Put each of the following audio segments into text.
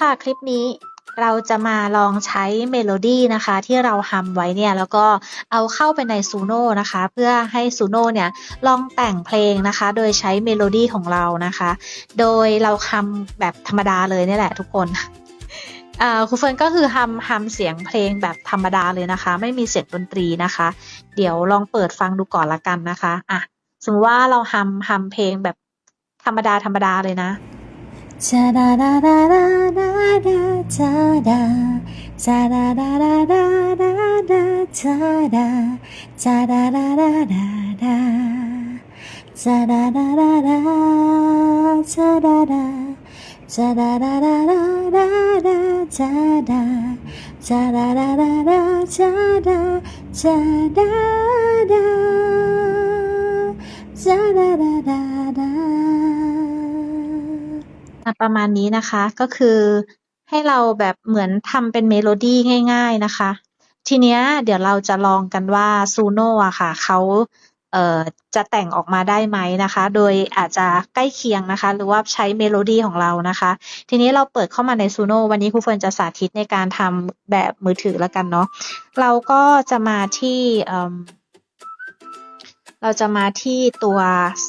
ค่ะคลิปนี้เราจะมาลองใช้เมโลดี้นะคะ ที่เราทำไว้เนี่ยแล้วก็เอาเข้าไปในซูโน่นะคะ เพื่อให้ซูโน่เนี่ยลองแต่งเพลงนะคะ โดยใช้เมโลดี้ของเรานะคะ โดยเราทำแบบธรรมดาเลยเนี่แหละทุกคนครูเฟิร์นก็คือทำทำเสียงเพลงแบบธรรมดาเลยนะคะ ไม่มีเสียงดนตรีนะคะ เดี๋ยวลองเปิดฟังดูก่อนละกันนะคะอะสมมติว่าเราทำทำเพลงแบบธรรมดาธรรมดาเลยนะ จ้าดาดาดาดาดาด อะ ประมาณนี้นะคะ ก็คือให้เราแบบเหมือนทำเป็นเมโลดี้ง่าย ๆนะคะ ทีเนี้ยเดี๋ยวเราจะลองกันว่าซูโน่อะค่ะเขาเอ่อจะแต่งออกมาได้ไหมนะคะ โดยอาจจะใกล้เคียงนะคะ หรือว่าใช้เมโลดี้ของเรานะคะ ทีนี้เราเปิดเข้ามาในซูโน่วันนี้ครูเฟิร์นจะสาธิตในการทำแบบมือถือแล้วกันเนาะ เราก็จะมาที่เอิ่มเราจะมาที่ตัว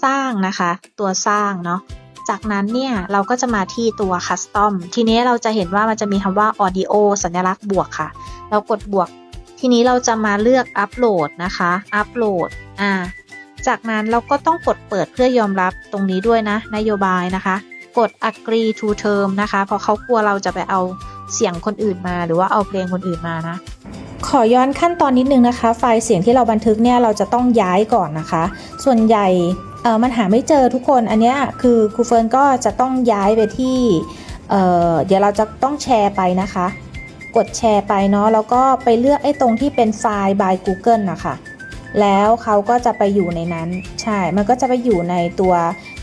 สร้างนะคะ ตัวสร้างเนาะ จากนั้นเนี่ยเราก็จะมาที่ตัว Custom ทีนี้เราจะเห็นว่ามันจะมีคำว่า Audio สัญลักษณ์บวกค่ะ เรากดบวก ทีนี้เราจะมาเลือก Upload นะคะ Upload อ่าจากนั้นเราก็ต้องกดเปิดเพื่อยอมรับตรงนี้ด้วยนะ นโยบายนะคะ กด agree to term นะคะ เพราะเขากลัวเราจะไปเอาเสียงคนอื่นมา หรือว่าเอาเพลงคนอื่นมานะ ขอย้อนขั้นตอนนิดนึงนะคะ ไฟล์เสียงที่เราบันทึกเนี่ยเราจะต้องย้ายก่อนนะคะ ส่วนใหญ่ ออมันหาไม่เจอทุกคนอันนี้คือครูเฟิร์นก็จะต้องย้ายไปที่เออเดี๋ยวเราจะต้องแชร์ไปนะคะ กดแชร์ไปเนาะแล้วก็ไปเลือกไอ้ตรงที่เป็นไฟล์ by Google นะคะแล้วเขาก็จะไปอยู่ในนั้น ใช่ มันก็จะไปอยู่ในตัว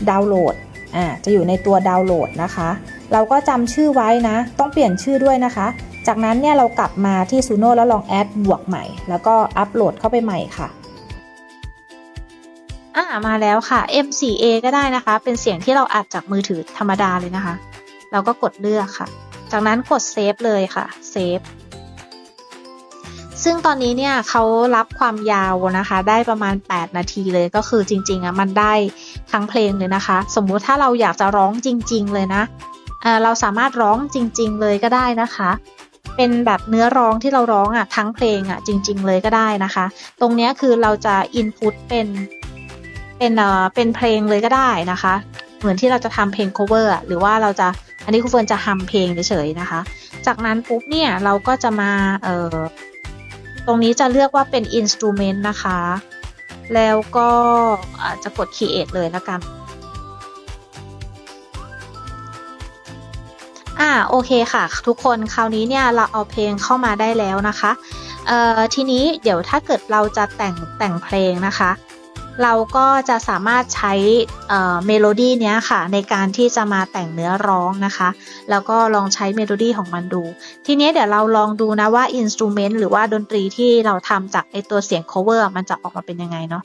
ดาวน์โหลดอ่าจะอยู่ในตัวดาวน์โหลดนะคะ เราก็จำชื่อไว้นะ ต้องเปลี่ยนชื่อด้วยนะคะ จากนั้นเนี่ยเรากลับมาที่ Suno แล้วลองแอดบวกใหม่ แล้วก็อัปโหลดเข้าไปใหม่ค่ะ อ่ามาแล้วค่ะ M4A ก็ได้นะคะ เป็นเสียงที่เราอัดจากมือถือธรรมดาเลยนะคะ เราก็กดเลือกค่ะ จากนั้นกดเซฟเลยค่ะเซฟซึ่งตอนนี้เนี่ยเขารับความยาวนะคะ ได้ประมาณ 8 นาทีเลยก็คือจริงๆอะมันได้ทั้งเพลงเลยนะคะ สมมุติถ้าเราอยากจะร้องจริง ๆ เลยนะเเราสามารถร้องจริง ๆ เลยก็ได้นะคะ เป็นแบบเนื้อร้องที่เราร้องอะทั้งเพลงอะจริง ๆ เลยก็ได้นะคะ ตรงนี้คือเราจะ input เป็น เป็นเอ่อเป็นเพลงเลยก็ได้นะคะ เหมือนที่เราจะทำเพลง cover หรือว่าเราจะอันนี้ครูเฟิร์นจะทำเพลงเฉยๆนะคะ จากนั้นปุ๊บเนี่ยเราก็จะมาเอ่อตรงนี้จะเลือกว่าเป็น instrument นะคะ แล้วก็อาจจะกด create เลยแล้วกันอ่าโอเคค่ะ ทุกคนคราวนี้เนี่ยเราเอาเพลงเข้ามาได้แล้วนะคะเอ่อทีนี้เดี๋ยวถ้าเกิดเราจะแต่งแต่งเพลงนะคะ เราก็จะสามารถใช้เมโลดี้เนี้ยค่ะ ในการที่จะมาแต่งเนื้อร้องนะคะ แล้วก็ลองใช้เมโลดี้ของมันดู ทีนี้เดี๋ยวเราลองดูนะว่าอินสตูเมนต์หรือว่าดนตรีที่เราทำจากไอตัวเสียง cover มันจะออกมาเป็นยังไงเนาะ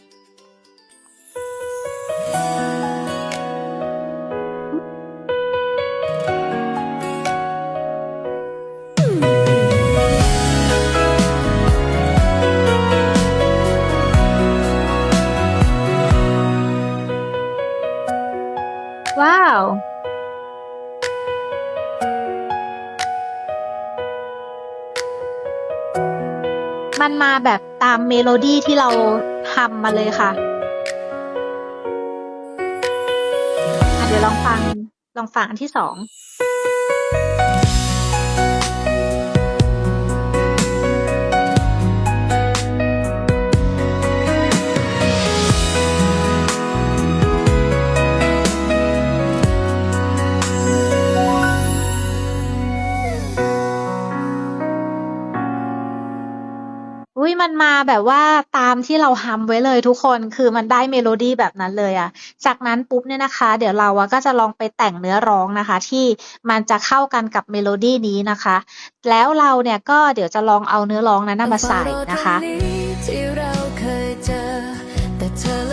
มันมาแบบตามเมโลดี้ที่เราทำมาเลยค่ะเดี๋ยวลองฟังลองฟังอันที่สอง มันมาแบบว่าตามที่เราฮัมไว้เลยทุกคนคือมันได้เมโลดี้แบบนั้นเลยอะจากนั้นปุ๊บเนี่ยนะคะ เดี๋ยวเราอะก็จะลองไปแต่งเนื้อร้องนะคะ ที่มันจะเข้ากันกับเมโลดี้นี้นะคะ แล้วเราเนี่ยก็เดี๋ยวจะลองเอาเนื้อร้องนั้นมาใส่นะคะที่เราเคยเจอแต่เธอ